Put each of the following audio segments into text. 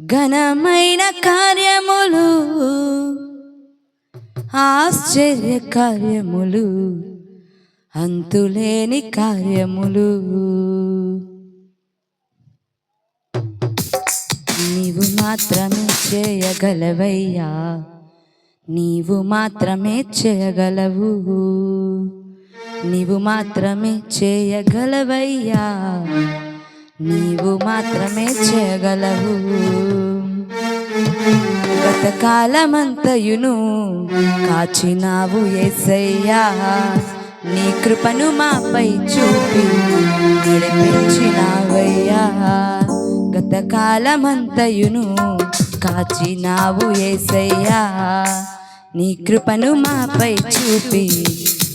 ఘనమైన కార్యములు ఆశ్చర్య కార్యములు అంతులేని కార్యములు. నీవు మాత్రమే చేయగలవయ్యా నీవు మాత్రమే చేయగలవు. నీవు మాత్రమే చేయగలవయ్యా. నీవు మాత్రమే చేయగలవు. గత కాలమంతయును కాచినావు ఏసయ్యా. నీ కృపను మాపై చూపి నడిపించినావయ్యా గత కాలమంతయును కాచినావు ఏసయ్యా. నీ కృపను మాపై చూపి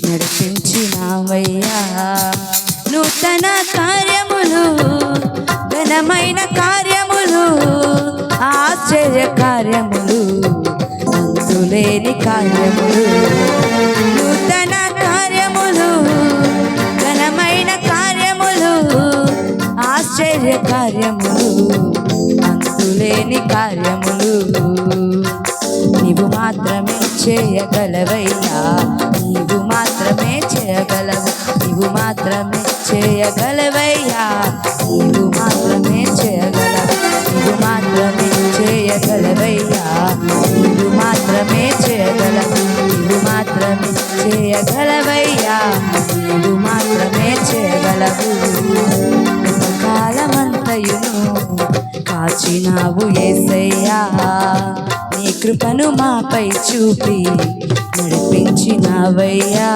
నడిపించినావయ్యా. నూతన కార్యములు ఘనమైన కార్యములు ఆశ్చర్య కార్యములు సులేని కార్యములు. నూతన కార్యములు ఘనమైన కార్యములు ఆశ్చర్య కార్యములు అంతులేని కార్యములు. నీవు మాత్రమే చేయగలవైనా నీవు నీవు మాత్రమే చేయగలవయ్యా. నీవు మాత్రమే చేయగలవు నీవు మాత్రమే చేయగలవయ్యా. నీవు మాత్రమే చేయగలవు నీవు మాత్రమే చేయగలవయ్యా. నీవు మాత్రమే చేయగలవు. కాలమంతయును కాచినావు ఏసయ్యా. నీ కృపను మాపై చూపి నడిపించినవయ్యా.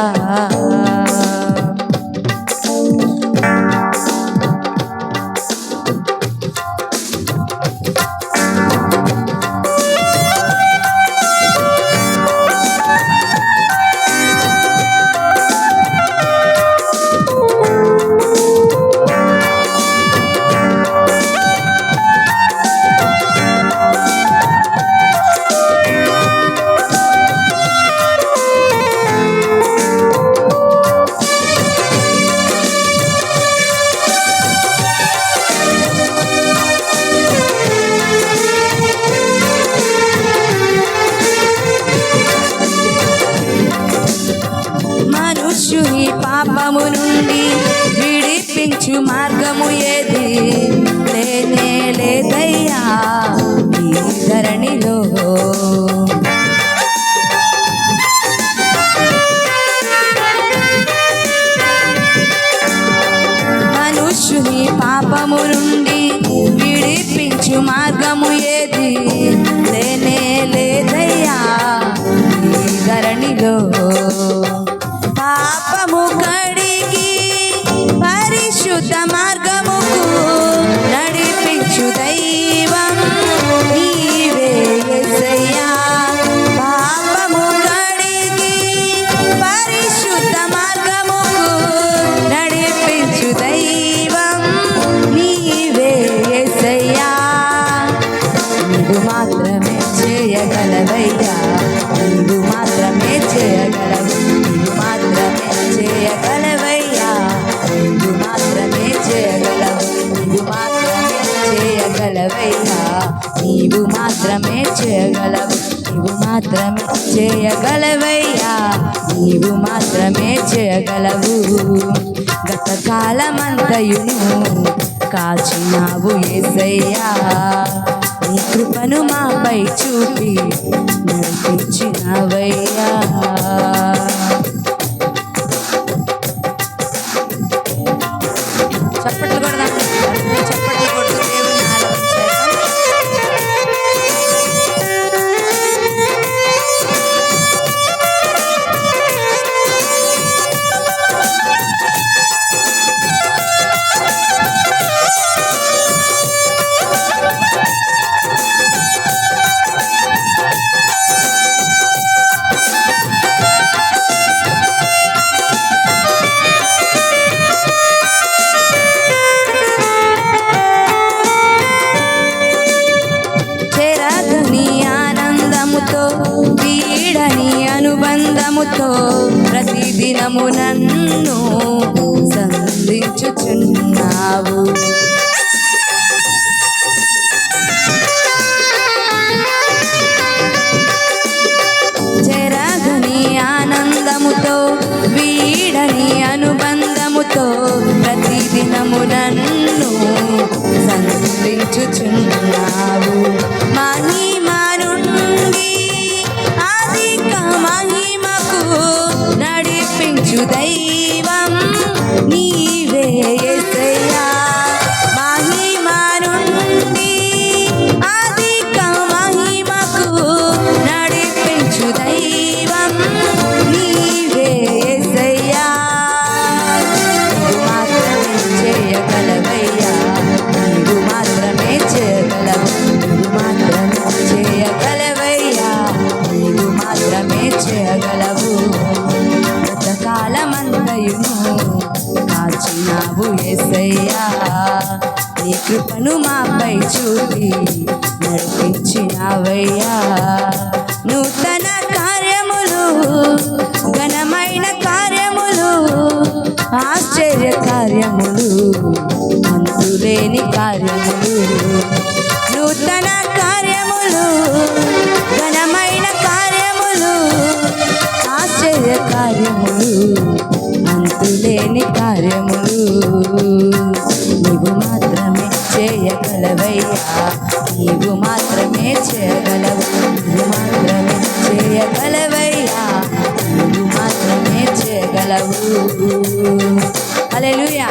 మార్గము ఏది? లేనే లేదయ్యా ఈ ధరణిలో. మనుష్యుని పాపము నుండి విడిపించు మార్గము ఏది? లేనే లేదయ్యా ఈ ధరణిలో. చేయగలవయ్యా నీవు మాత్రమే చేయగలవు. నీవు మాత్రమే చేయగలవయ్యా. నీవు మాత్రమే చేయగలవు. గత కాలమంతయును కాచినావు ఏసయ్యా. నీ కృపను మాపై చూపి నడిపించినవయ్యా. వీడని అనుబంధముతో ప్రతిదినము నన్ను సంధించుచున్నావు. చెరగని ఆనందముతో వీడని అనుబంధముతో ప్రతిదినము నన్ను సంధించుచున్నావు. ఏసయ్యా నీ కృపను మాపై చూపి నడిపించినవయ్యా. చేయగలవయ్యా నీవు మాత్రమే చేయగలవు నువ్వు మాత్రమే చేయగలవయ్యా నువ్వు మాత్రమే చేయగలవు అలెలుయా